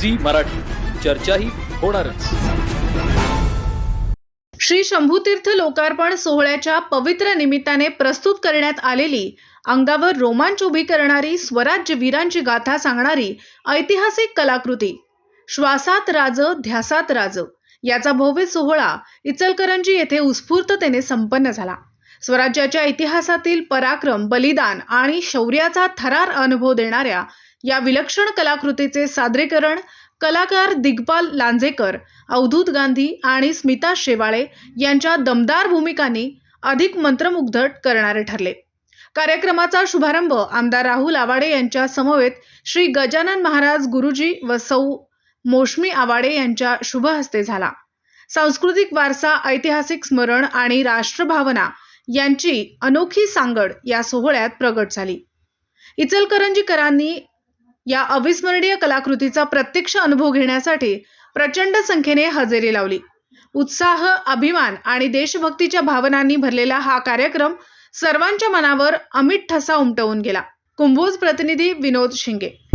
Zee Marathi. चर्चाही होणारच. श्री शंभूतीर्थ लोकार्पण सोहळ्याच्या पवित्र निमित्ताने प्रस्तुत करण्यात आलेली अंगावर रोमांच उभी करणारी स्वराज्य वीरांची गाथा सांगणारी ऐतिहासिक कलाकृती श्वासात राज ध्यासात राज याचा भव्य सोहळा इचलकरंजी येथे उत्स्फूर्ततेने संपन्न झाला. स्वराज्याच्या इतिहासातील पराक्रम बलिदान आणि शौर्याचा थरार अनुभव देणाऱ्या या विलक्षण कलाकृतीचे सादरीकरण कलाकार दिग्पाल लांजेकर अवधूत गांधी आणि स्मिता शेवाळे यांच्या दमदार भूमिकांनी अधिक मंत्रमुग्ध करणारे ठरले. कार्यक्रमाचा शुभारंभ आमदार राहुल आवाडे यांच्या समवेत श्री गजानन महाराज गुरुजी व सौ मोशमी आवाडे यांच्या शुभ हस्ते झाला. सांस्कृतिक वारसा ऐतिहासिक स्मरण आणि राष्ट्रभावना यांची अनोखी सांगड या सोहळ्यात प्रगट झाली. इचलकरंजीकरांनी या अविस्मरणीय कलाकृतीचा प्रत्यक्ष अनुभव घेण्यासाठी प्रचंड संख्येने हजेरी लावली. उत्साह अभिमान आणि देशभक्तीच्या भावनांनी भरलेला हा कार्यक्रम सर्वांच्या मनावर अमित ठसा उमटवून गेला. कुंभोज प्रतिनिधी विनोद शिंगे.